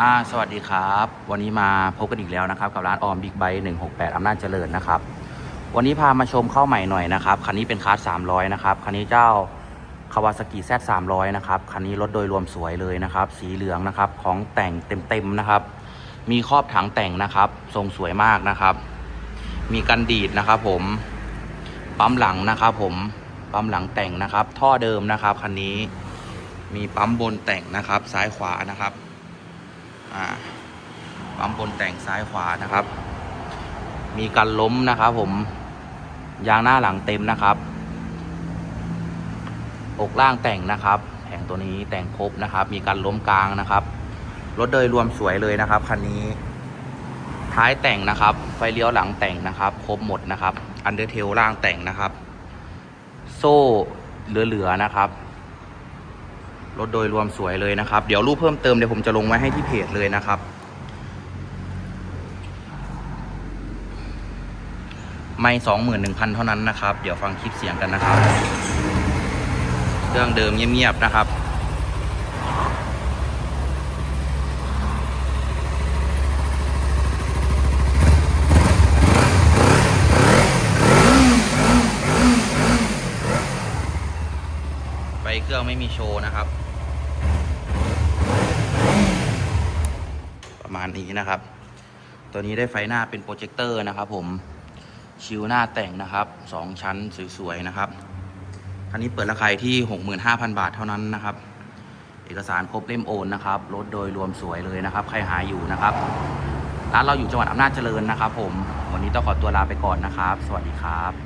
อ่าสวัสดีครับ วันนี้มาพบกันอีกแล้วนะครับ กับร้านออมบิ๊กไบค์168อำนาจเจริญนะครับ วันนี้พามาชมเข้าใหม่หน่อยนะครับคันนี้เป็นคาร์ด300นะครับคันนี้เจ้าคาวาซากิแซด300นะครับคันนี้รถโดยรวมสวยเลยนะครับ สีเหลืองนะครับของแต่งเต็มๆนะครับ มีครอบถังแต่งนะครับ ทรงสวยมากนะครับ มีกันดีดนะครับ ผมปั๊มหลังนะครับ ผมปั๊มหลังแต่งนะครับ ท่อเดิมนะครับคันนี้มีปั๊มบนแต่งนะครับ ซ้ายขวานะครับ อ่าปั๊มบนแต่งซ้ายขวานะครับ มีกันล้มนะครับผม ยางหน้าหลังเต็มนะครับ อกล่างแต่งนะครับแผงตัวนี้แต่งครบนะครับ มีการล้มกลางนะครับ รถโดยรวมสวยเลยนะครับคันนี้ ท้ายแต่งนะครับ ไฟเลี้ยวหลังแต่งนะครับ ครบหมดนะครับ อันเดอร์เทลล่างแต่งนะครับ โซ่เหลือๆนะครับ รถโดยรวมสวยเลยนะครับ เดี๋ยวรูปเพิ่มเติมเดี๋ยวผมจะลงไว้ให้ที่เพจเลยนะครับ ไม่สองหมื่นหนึ่งพันเท่านั้นนะครับ เดี๋ยวฟังคลิปเสียงกันนะครับ เครื่องเดิมเงียบๆนะครับไปเครื่องไม่มีโชว์นะครับ ประ มาณนี้นะครับ ตัวนี้ได้ไฟหน้าเป็นโปรเจคเตอร์นะครับผมชิวหน้าแต่งนะครับสองชั้นสวยๆนะครับคันนี้เปิดราคาที่ 65,000 บาทเท่านั้นนะครับ เอกสารครบเล่มโอนนะครับรถโดยรวมสวยเลยนะครับ ใครหาอยู่นะครับร้านเราอยู่จังหวัดอำนาจเจริญนะครับ ผมวันนี้ต้องขอตัวลาไปก่อนนะครับ สวัสดีครับ